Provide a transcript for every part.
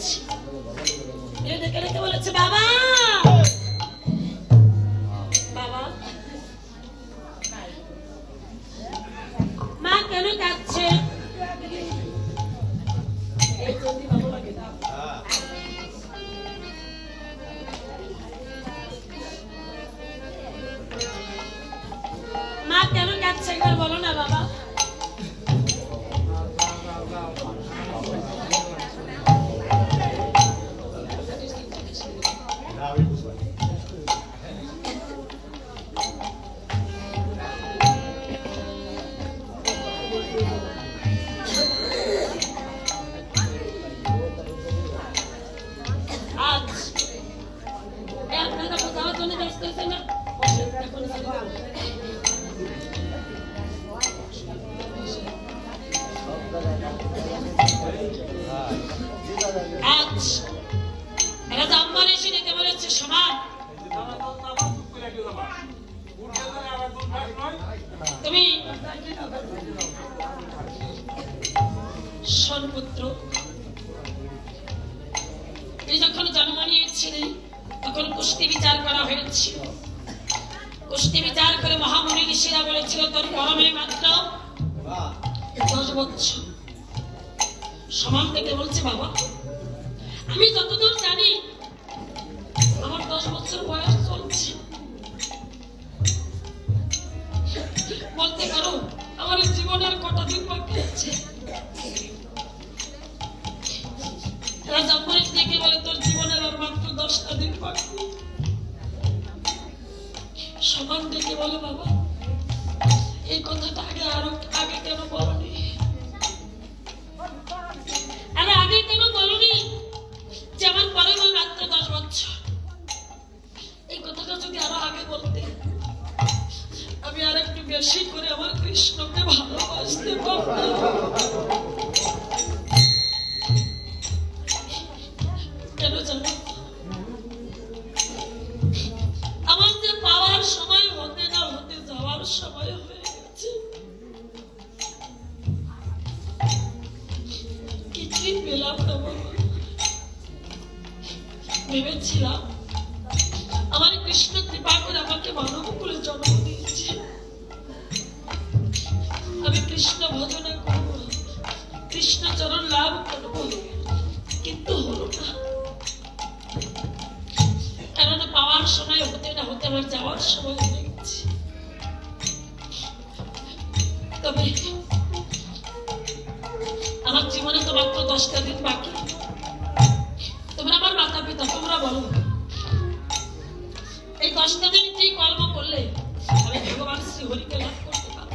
যাচ্ছি এ ডেকে ডেকে বলেছে বাবা বাবা! আজ এরা জাম্বার এসে ডেকে বলেছে সমান তুমি সন্পুত্র কুস্তি বিচার করা হয়েছিল। কুস্তি বিচার করে মহামুনি ঋষিরা বলেছিল, তোর গরমে মাত্র দশ বছর। সমান থেকে বলছে বাবা। আমি যতদূর জানি, আমার দশ বছর বয়স চলছে। বলতে পারো, আমার জীবনের কটা দিন আছে? রাজা দেখে বলে, তোর জীবনের আর মাত্র দশটা দিন বাকি সমান ডেকে বলে, বাবা, এই কথাটা আগে আরও আগে কেন বলনি? আরে আগে কেন বলনি? যে আমার পরে আমার মাত্র দশ বছর। এই কথাটা যদি আরও আগে বলতে, আমি আর একটু বেশি করে আমার কৃষ্ণকে ভালোবাসতে পারতাম। কিছুই পেলাম ভেবেছিলাম আমার কৃষ্ণ কৃপা করে আমাকে মানব করে জন্ম দিয়েছে। আমি কৃষ্ণ ভজনা করব, কৃষ্ণ চরণ লাভ করব, কিন্তু হলো না। কারণ পাওয়ার সময় হতে না হতে আমার যাওয়ার সময় হয়ে গেছে। তবে আমার জীবনে তো মাত্র দশটা দিন বাকি। তোমরা আমার মাতা পিতা, তোমরা বলো। এই দশটা দিন কি কর্ম করলে আমি ভগবান শ্রী হরিকে লাভ করতে পারব?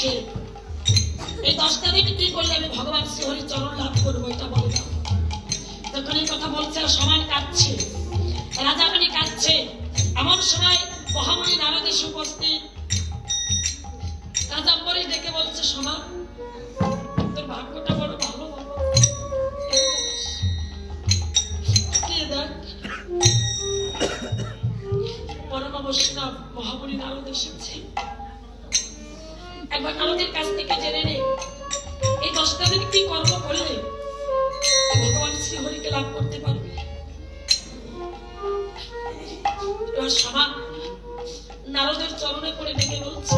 বলছে এই দশটা দিন কি করলে আমি ভগবান শ্রী হরির চরণ লাভ করব, এটা বলে দাও তখন এই কথা বলছে সমান কাঁদছে রাজামণি কাঁদছে এমন সময় মহামণি নারদ এসে উপস্থিত রাজাম্বরী ডেকে বলছে সমান তোর ভাগ্যটা বড় ভালো দেখ? পরম বৈষ্ণব মহামণি নারদ এসেছে একবার আমাদের কাছ থেকে জেনে নে। এই দশটা দিন কি কর্ম করলে? ভগবান শ্রী হরিকে লাভ করতে পারবে। সমান নারদের চরণে পড়ে ডেকে বলছে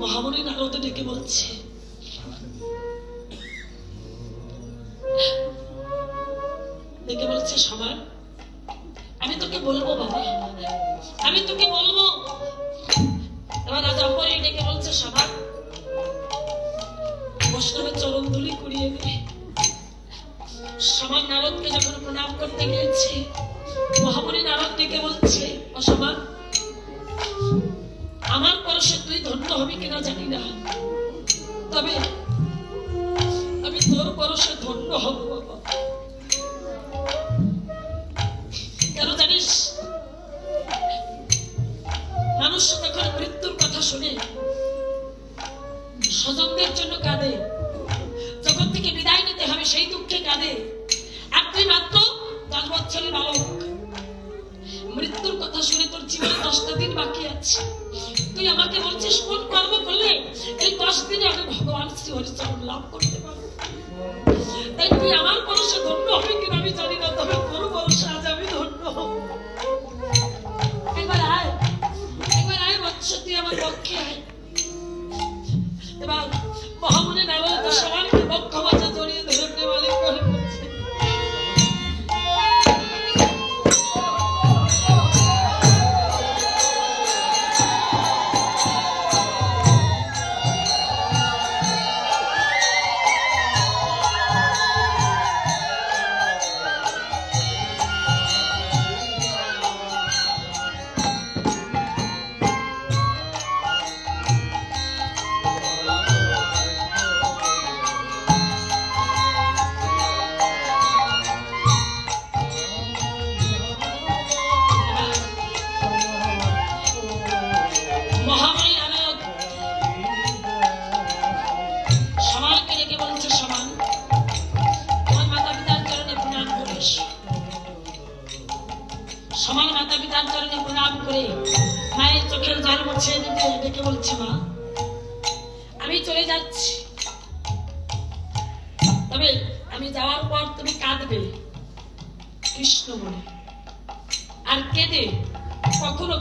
মহামণি নারদ ডেকে বলছে। ডেকে বলছে, সবার, আমি তোকে বলব বাবা, আমি তোকে বলব। এবার রাজা অপরে ডেকে বলছে, সবার, বৈষ্ণবের চরণ ধুলি কুড়িয়ে দিয়ে সমান নারদকে যখন প্রণাম করতে গিয়েছে মহামণি নারদ ডেকে বলছে অসমান হবি কিনা জানি না। তবে আমি তোর পরশে ধন্য হব, বাবা। কেন জানিস? মানুষ তখন মৃত্যুর কথা শুনে। স্বজনদের জন্য কাঁদে। জগৎ থেকে বিদায় নিতে হবে, সেই দুঃখে কাঁদে। আর মাত্র দশ বছরের বালক। মৃত্যুর কথা শুনে তোর জীবনে দশটা দিন বাকি আছে। তুই আমাকে বলছিস কোন কর্ম করলে এই দশ দিনে আমি ভগবান শ্রী হরিচরণ লাভ করতে পারব? তাই তুই আমার পরশে ধন্য হবে কিনা আমি জানি না, তবে তোর পরশে আজ আমি ধন্য হব। একবার আয় একবার আয় বৎস, তুই আমার পক্ষে আয়। এবার মহামনে বক্ষ বাজা জড়িয়ে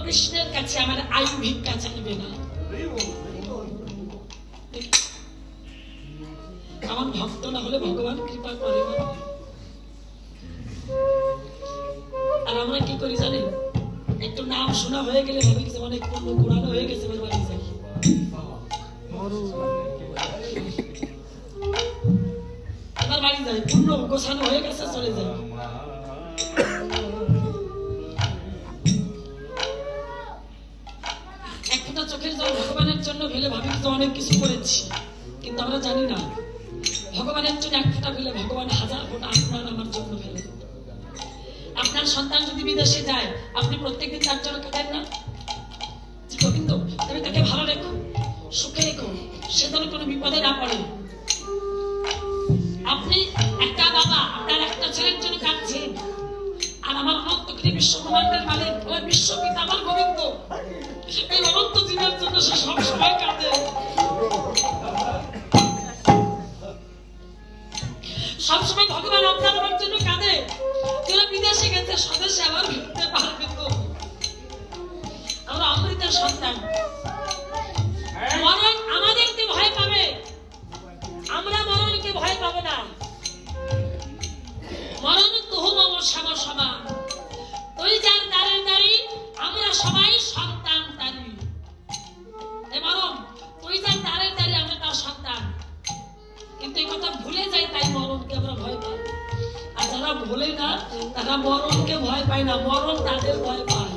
কৃষ্ণের কাছে আমার আয়ু ভিক্ষা চাইবে না। আমার ভক্ত না হলে ভগবান কৃপা করে না। আর আমরা কি করি জানেন? একটু নাম শোনা হয়ে গেলে ভাবি যে অনেক পূর্ণ পুরানো হয়ে গেছে এবার বাড়ি যাই এবার বাড়ি যাই পূর্ণ গোছানো হয়ে গেছে, চলে যাই ফেলে ভাবি তো অনেক কিছু করেছি, কিন্তু আমরা জানি না। ভগবানের জন্য এক ফোঁটা ফেলে ভগবান হাজার ফোঁটা আপনার আমার জন্য ফেলে। আপনার সন্তান যদি বিদেশে যায়, আপনি প্রত্যেকদিন তার জন্য কাটেন না? গোবিন্দ তুমি তাকে ভালো রেখো, সুখে রেখো, সে যেন কোনো বিপদে না পড়ে। আপনি একটা বাবা, আপনার একটা ছেলের জন্য কাঁদছেন। আর আমার অনন্ত বিশ্ব ব্রহ্মাণ্ডের মালিক বিশ্ব পিতা আমার গোবিন্দ সবসময় ভগবান আপনার জন্য কাঁদে। যারা বিদেশে গেছে, স্বদেশে আবার ফিরতে পারবে আমরা অমৃতের সন্তান। মরণ আমাদেরকে ভয় পাবে। আমরা মরণকে ভয় পাবো না। যারা ভুলে না, তারা মরণকে ভয় পায় না, মরণ তাদের ভয় পায়।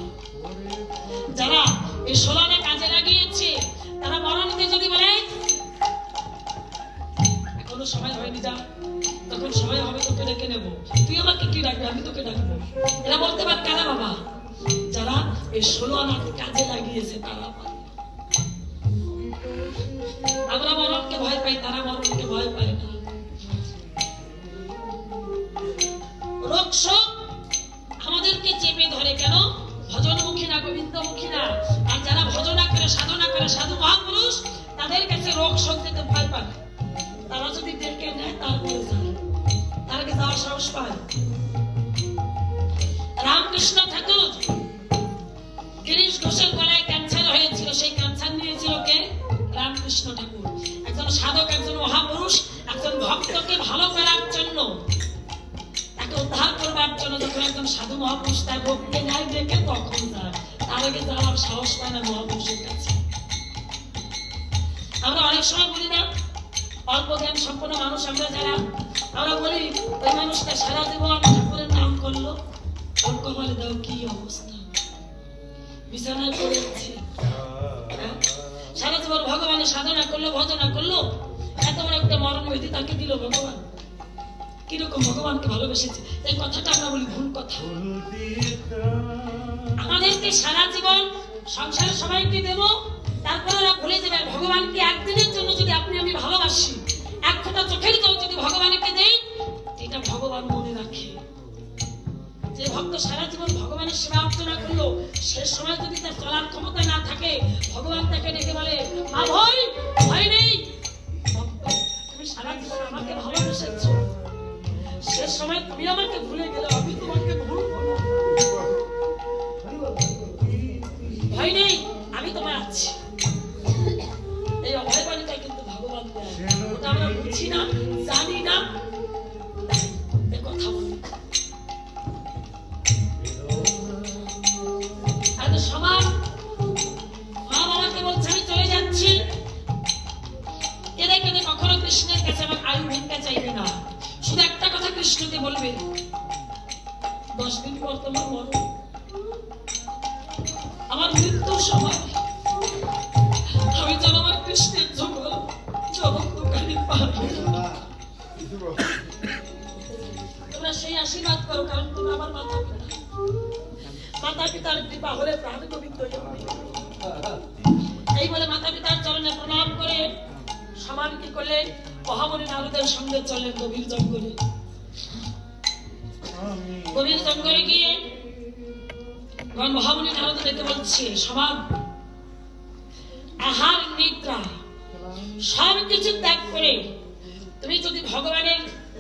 যারা এই সোলানে কাজে লাগিয়েছে, তারা মরণকে যদি বলে, এখনও সময় হয়নি যা, তখন সময় হবে তোকে ডেকে নেব। তুই আমাকে কি ডাকবি? আমি তোকে ডাকবো। এরা বলতে পার কারা বাবা? যারা এই ষোলো আনা কাজে লাগিয়েছে, তারা আমরা মরণকে ভয় পাই, তারা মরণকে ভয় পায়। করে সাধনা করে সাধু মহাপুরুষ, তাদের কাছে রোগ শোক যেতে ভয় পায় তারা যদি ডেকে নেয় যায়। তার কাছে যাওয়ার সাহস পায় রামকৃষ্ণ ঠাকুর, গিরিশ ঘোষের গলায় ক্যান্সার হয়েছিল। সেই ক্যান্সার নিয়েছিল কে রামকৃষ্ণ ঠাকুর। একজন সাধক, একজন মহাপুরুষ, একজন ভক্তকে ভালো করার জন্য, তাকে উদ্ধার করবার জন্য যখন একজন সাধু মহাপুরুষ তার ভক্তি নাই দেখে তখন যায় তার আগে যাওয়ার সাহস পায় না মহাপুরুষের কাছে। আমরা অনেক সময় বলি না অল্প জ্ঞান সম্পন্ন মানুষ আমরা যারা, আমরা বলি, ওই মানুষটা সারা জীবন ঠাকুরের নাম করল, ওর কপালে দাও কি অবস্থা? বিছানায় পড়ে আছে। হ্যাঁ? সারা জীবন ভগবানের সাধনা করল, ভজনা করল, এত বড় একটা মরণ হইতে তাকে দিল ভগবান। কীরকম ভগবানকে ভালোবেসেছে? এই কথাটা আমরা বলি ভুল কথা। আমাদেরকে সারা জীবন সংসার সবাইকে দেব তারপর ওরা ভুলে যাবে। ভগবানকে একদিনের জন্য যদি আপনি আমি ভালোবাসি এক ফোঁটা চোখের জল যদি ভগবানকে দেই এটা ভগবান মনে রাখে। যে ভক্ত সারা জীবন ভগবানের সেবা অর্চনা করল সে সময় যদি তার চলার ক্ষমতা না থাকে ভগবান তাকে ডেকে বলে মা ভয় ভয় নেই। ভক্ত, তুমি সারা জীবন আমাকে ভালোবেসেছো। শেষ সময় তুমি আমাকে ভুলে গেলে, আমি তোমাকে ভুলবো না। ভয় নেই, আমি তোমার আছি এই অভয় বাণীটা কিন্তু ভগবান ওটা আমরা বুঝি না, জানি না। কথা বলি। আর তো সবার মা বাবাকে বলছে, আমি চলে যাচ্ছি। কেঁদে কেঁদে কখনো কৃষ্ণের কাছে আমার আয়ু ভিক্ষা চাইবে না। কৃষ্ণকে বলবে, দশ দিন পর তোমার মরণ। আমার মৃত্যুর সময় আমি যেন আমার কৃষ্ণের যুগল জগৎকারী পারি তোমরা সেই আশীর্বাদ করো, কারণ তোমরা আমার মাতা মাতা পিতার কৃপা হলে প্রাণ গোবিন্দ এই বলে মাতা পিতার চরণে প্রণাম করে সমান কি করলেন মহামণি নারদের সঙ্গে চললেন গভীর জঙ্গলে।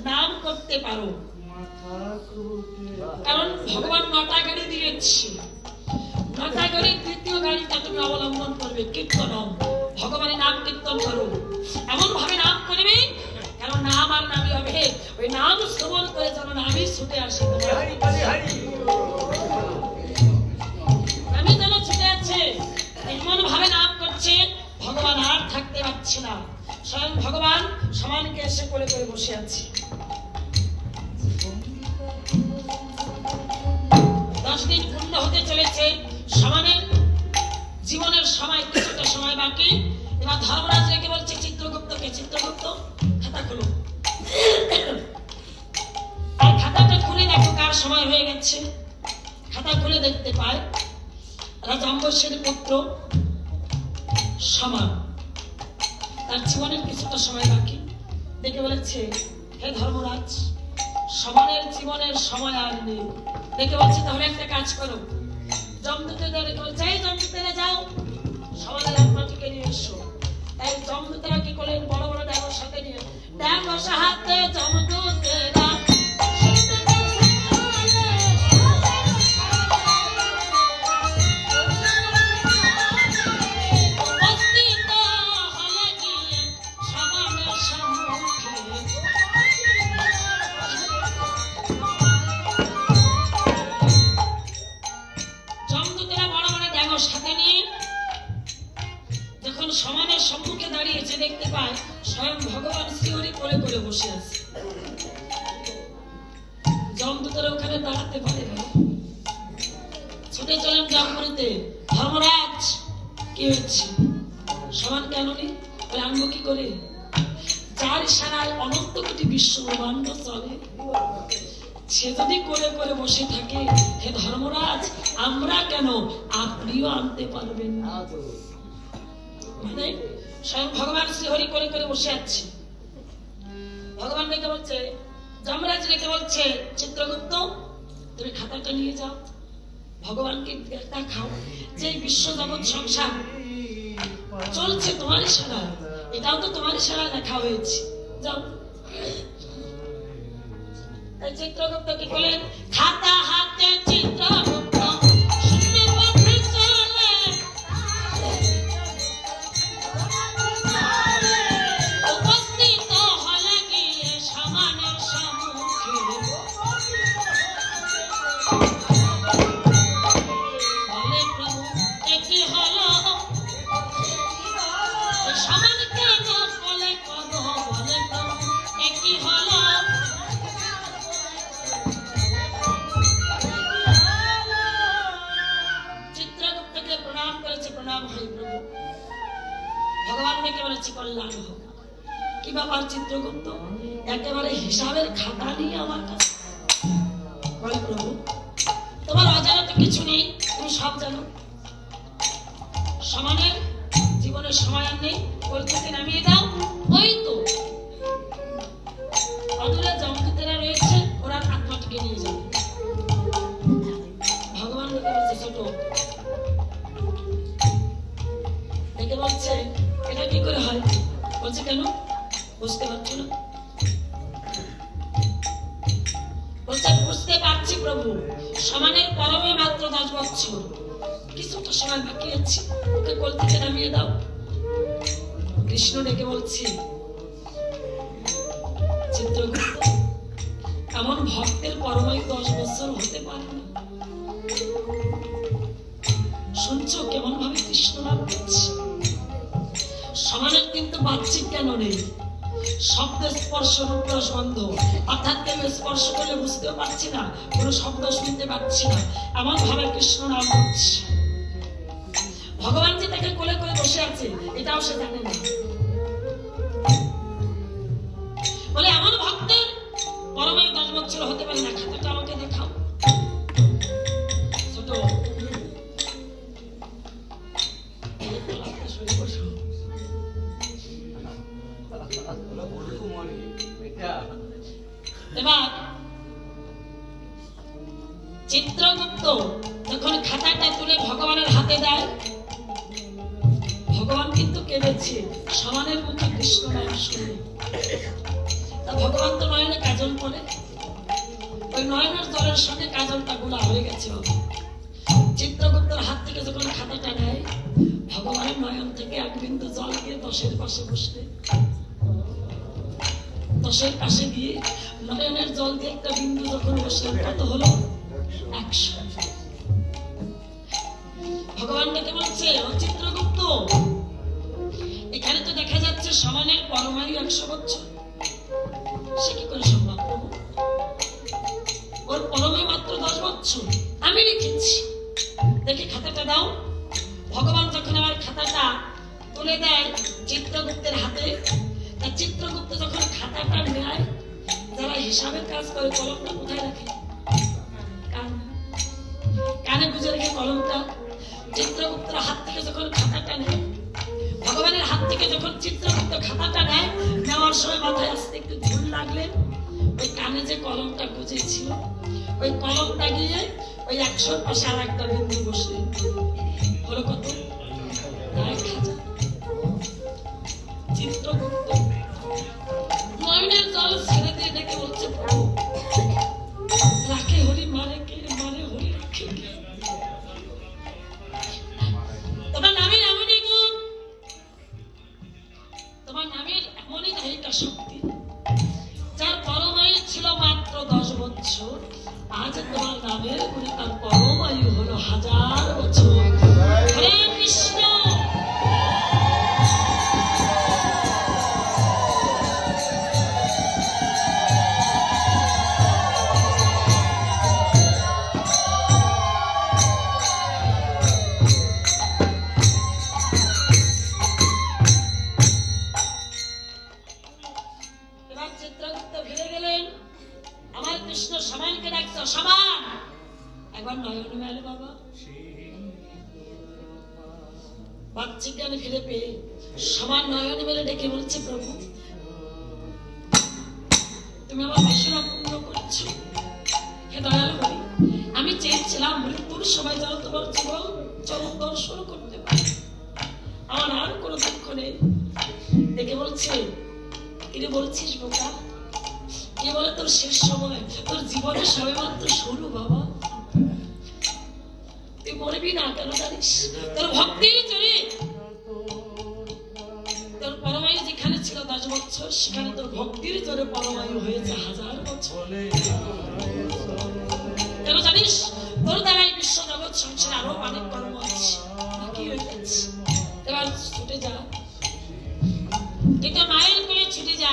নাম করতে পারো। কারণ ভগবান নটা গাড়ি দিয়েছি। নটা গাড়ির তৃতীয় গাড়িটা তুমি অবলম্বন করবে কীর্তন ভগবানের নাম কীর্তন করো। এমন ভাবে নাম করবে কারণ নাম আর নামই হবে ওই নাম শ্রবণ করে যেন নামই ছুটে আসে। আমি যেন ছুটে আছে এমন ভাবে নাম করছে ভগবান আর থাকতে পারছে না। স্বয়ং ভগবান সমানকে এসে করে করে বসে আছে। দশ দিন পূর্ণ হতে চলেছে। সমানের জীবনের সময় কিছুটা সময় বাকি। এবার ধর্মরাজ রেখে বলছে চিত্রগুপ্তকে। চিত্রগুপ্ত খাতা খুলো আর খাতাটা খুলে দেখো কার সময় হয়ে গেছে। খাতা খুলে দেখতে পায় রাজা অম্বরসের পুত্র সমান। তার জীবনের কিছুটা সময় বাকি। দেখে বলেছে, হে ধর্মরাজ, সমানের জীবনের সময় আর নেই। দেখে বলছে, তাহলে একটা কাজ করো। জমদূতেরা দেখে বলছে, এই জমদূতেরা যাও। সমানের আত্মাটিকে নিয়ে এসো। তাই জমদূতেরা কি করলেন? বড় বড় ড্যাগর সাথে নিয়ে ড্যাগর সাহায্যে জমদূতেরা যখন সমানের সম্মুখে দাঁড়িয়েছে, দেখতে পায় স্বয়ং ভগবান শ্রীহরি করে করে বসে আছে। জমদূতেরা ওখানে দাঁড়াতে পারে না ছুটে চলেন জমপুরিতে ধর্মরাজ, কি হচ্ছে? সমান কেন বলে, আনব কি করে? যার ইশারায় অনন্ত কোটি বিশ্ব চলে। সে যদি করে করে বসে থাকে, হে ধর্মরাজ, আমরা কেন আপনিও আনতে পারবেন না? মানে স্বয়ং ভগবান শ্রীহরি করে করে বসে আছে ভগবান বলছে, যমরাজ রেখে বলছে, চিত্রগুপ্ত, তুমি খাতাটা নিয়ে যাও। ভগবানকে দেখাও যে বিশ্ব জগৎ সংসার চলছে তোমার ইশারা এটাও তো তোমার ইশারা লেখা হয়েছে। যাও। চিত্রগুপ্ত কি করলেন? খাতা হাতে চিত্রগুপ্ত কিছু নেই তুমি সব জানো সমানের জীবনের সময় নেই ওই থেকে নামিয়ে দাও। ওই তো। অদূরে জমদূতেরা রয়েছে, ওরা আত্মাটিকে নিয়ে যাবে। ভগবান বলছে ছোট। দেখে বলছে, এটা কি করে হয়? বলছে, কেন? বুঝতে পারছ না? বলছে, বুঝতে পারছি প্রভু। সমানের পরমে মাত্র দশ বছর। কিছুটা সময় বাকি আছে। ওকে কোল থেকে নামিয়ে দাও। কৃষ্ণ ডেকে বলছি, চিত্রগুপ্ত, এমন ভক্তের পরমায়ু দশ বছর হতে পারে না। শুনছো কেমন ভাবে কৃষ্ণ নাম করছে? সমানের কিন্তু বাচ্চিক কেন নেই। শব্দ স্পর্শ রূপরস গন্ধ অর্থাৎ আমি স্পর্শ করলে বুঝতেও পারছি না, কোনো শব্দ শুনতে পাচ্ছি না। এমন ভাবে কৃষ্ণ নাম করছে। ভগবান যে তাকে কোলে কোলে বসে আছে, এটাও সে জানে না। সমানের মুখে কৃষ্ণ নাম শুনে তা ভগবান তো নয়নে কাজল পরে ওই নয়নের জলের সঙ্গে কাজলটা গুলা হয়ে গেছে। চিত্রগুপ্তর হাত থেকে যখন খাতাটা নেয়, ভগবানের নয়ন থেকে এক বিন্দু জল গিয়ে দশের পাশে বসলে। দশের পাশে গিয়ে নয়নের জল দিয়ে একটা বিন্দু যখন বসলাম কত হলো? একশো। ভগবান ডেকে বলছে চিত্রগুপ্ত এখানে তো দেখা যাচ্ছে সমানের পরমায়ু একশো বছর। সে কি করে সম্ভব? ওর পরমায়ু মাত্র দশ বছর। আমি লিখেছি। দেখি খাতাটা দাও। ভগবান যখন আমার খাতাটা তুলে দেয় চিত্রগুপ্তের হাতে তা চিত্রগুপ্ত যখন খাতাটা নেয়, যারা হিসাবের কাজ করে, কলমটা কোথায় রাখে? কানে। বুঝে রেখে কলমটা। চিত্রগুপ্তের হাত থেকে যখন খাতাটা নেয় ভগবানের হাত থেকে যখন চিত্রগুপ্ত খাতাটা নেয়, নেওয়ার সময় মাথায় আসতে একটু ধুল লাগলে, ওই কানে যে কলমটা গুজেছিল, ওই কলমটা গিয়ে ওই একশো পাশে আর একটা বিন্দু বসে হলো কত? চিত্রগুপ্ত হলো হাজার বছর। কোনো দুঃখ বলছে, কিরে বলছিস বোকা? বলে তোর শেষ সময়, তোর জীবনের সবে মাত্র শুরু বাবা। তুই মরবি না কেন জানিস? তোর ভক্তির জোরে। তোর পরমায়ু যেখানে ছিল দশ বছর, সেখানে তোর ভক্তির জোরে পরমায়ু হয়েছে হাজার বছর। কেন জানিস? তোর দ্বারাই বিশ্ব জগৎ সংসারে আরও অনেক কর্ম আছে। বাকি হয়ে গেছে এবার ছুটে যা। করে ছুটে যা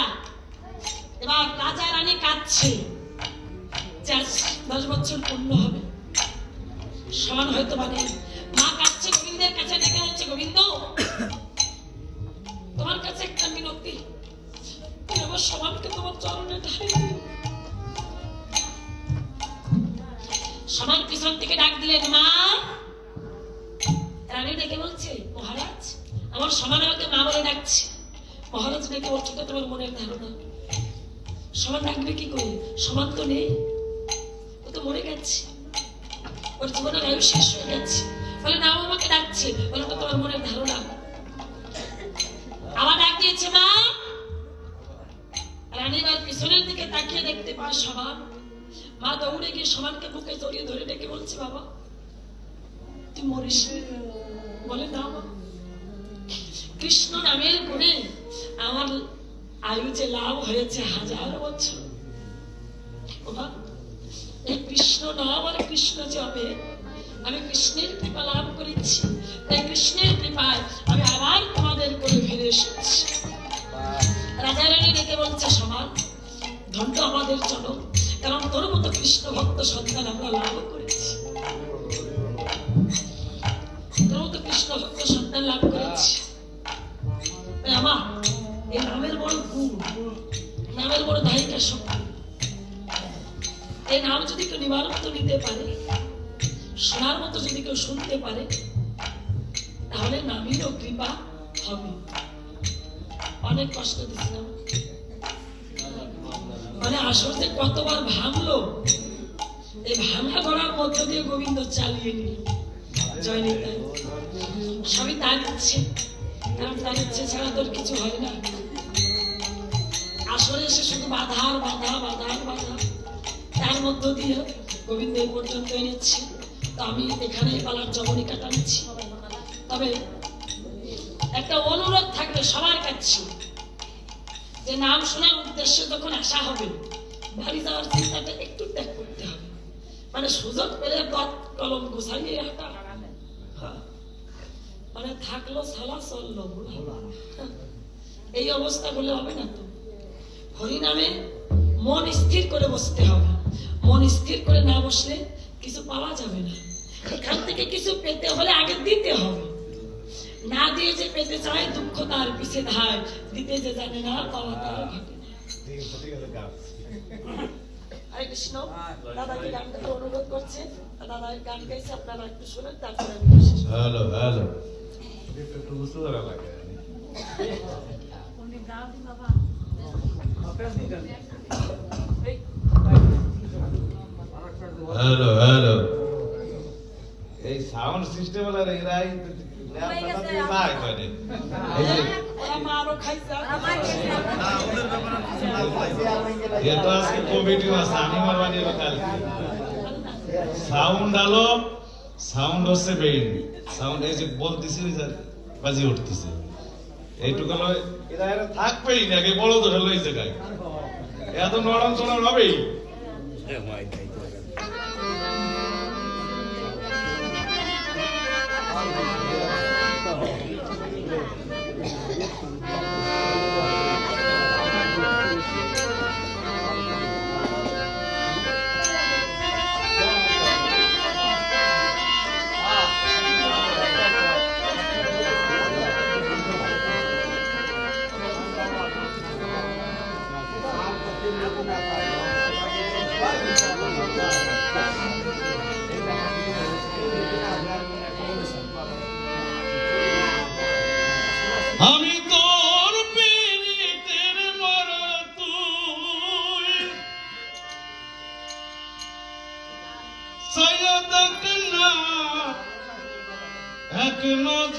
এবার রাজা রানী কাঁদছে। দশ বছর পূর্ণ হবে। সমান হয়তো মানে মা কাঁদছে, গোবিন্দের কাছে ডেকে যাচ্ছে গোবিন্দ। তোমার কাছে একটা বিনতি। আমার সমানকে তোমার চরণে ঢাই সমান পিছন থেকে ডাক দিলেন, মা! বলছে তো তোমার মনের ধারণা। সমান ডাকবে কি করে? সমান তো নেই। ও তো মরে গেছে। ওর জীবনের আয়ু শেষ হয়ে গেছে। বলে, নাও, আমাকে ডাকছে। বলে তো তোমার মনের ধারণা। আবার ডাক দিয়েছে, মা! রানীবার পিছনের দিকে তাকিয়ে দেখতে পায় সমান মা দৌড়ে গিয়ে সমানকে বুকে জড়িয়ে ধরে ডেকে বলছে, বাবা, তুই মরিস বলে, না, মা। কৃষ্ণ নামের গুণে আমার আয়ু যে লাভ হয়েছে হাজার বছর এই কৃষ্ণ নাম আর কৃষ্ণ জপে, আমি কৃষ্ণের কৃপা লাভ করেছি। তাই কৃষ্ণের কৃপায় আমি আবার তোমাদের করে ফিরে এসেছি। রাজা রানী ডেকে বলছে, সমান, ধন্য আমাদের জন্য কারণ তোর মতো কৃষ্ণ ভক্ত সন্তান আমরা লাভ করেছি পারে, শোনার মতো যদি কেউ শুনতে পারে, তাহলে নামেরও কৃপা হবে। অনেক কষ্ট দিছিলাম মানে আসর যে কতবার ভাঙলো, এই ভাঙা গড়ার মধ্য দিয়ে গোবিন্দ চালিয়ে নিল জয়নিতাই। সবই তার ইচ্ছে, কারণ তার ইচ্ছে ছাড়া তোর কিছু হয় না। আসরে সে শুধু বাধার বাধা বাধার বাধা। তার মধ্য দিয়ে গোবিন্দ এই পর্যন্ত এনেছি। আমি এখানে পালার জবনী কাটাচ্ছি তবে একটা অনুরোধ থাকবে সবার কাছে। যে নাম শোনার উদ্দেশ্যে যখন আসা হবে, বাড়ি যাওয়ার চিন্তাটা একটু ত্যাগ করতে হবে। মানে সুযোগ পেলে পথ কলম গুছাইয়ে হাঁটা। মানে থাকল সালা চলল। এই অবস্থা বলে হবে না তো? হরিনামে মন স্থির করে বসতে হবে। মন স্থির করে না বসলে কিছু পাওয়া যাবে না। এখান থেকে কিছু পেতে হলে আগে দিতে হবে। না দিয়ে যে পেতে চায় দুঃখ তার পিছে ধায় দিতে যে জানে না পাওয়া তার ঘটে। হরে কৃষ্ণ দাদাকে গান গাইতে অনুরোধ করছে। দাদা গান গাইছে আপনারা একটু শুনেন তারপরে আমি। Hello hello. একটু বুঝতে পারা লাগে এই, হ্যালো হ্যালো এই সাউন্ড সিস্টেম ওলা রে এরা এই না করে। এই যে ওরা মা আরও খাইছে আর এ তো আছে আমি মারবানি কালকে। সাউন্ড আলো সাউন্ড হচ্ছে বেইন সাউন্ড এই যে বলতেছি ওই বাজি উঠতেছে। এইটুকু এরা থাকবেই না বড় ধরে লই জায়গায় এত নরম চরম হবেই। আমি না এক নজর।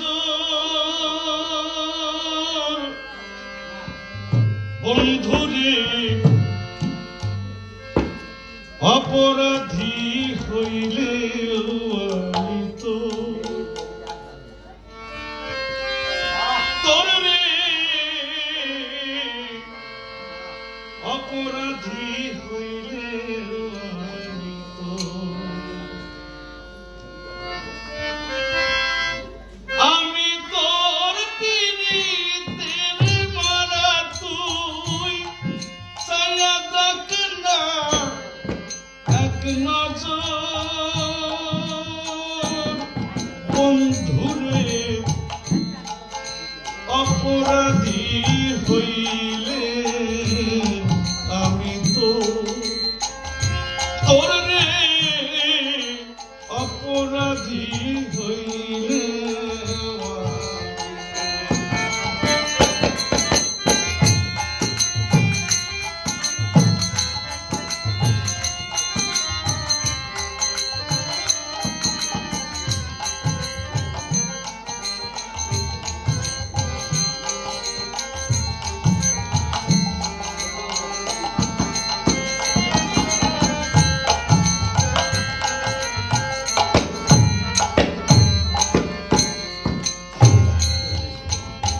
বন্ধুরে অপরাধী হইলে comigo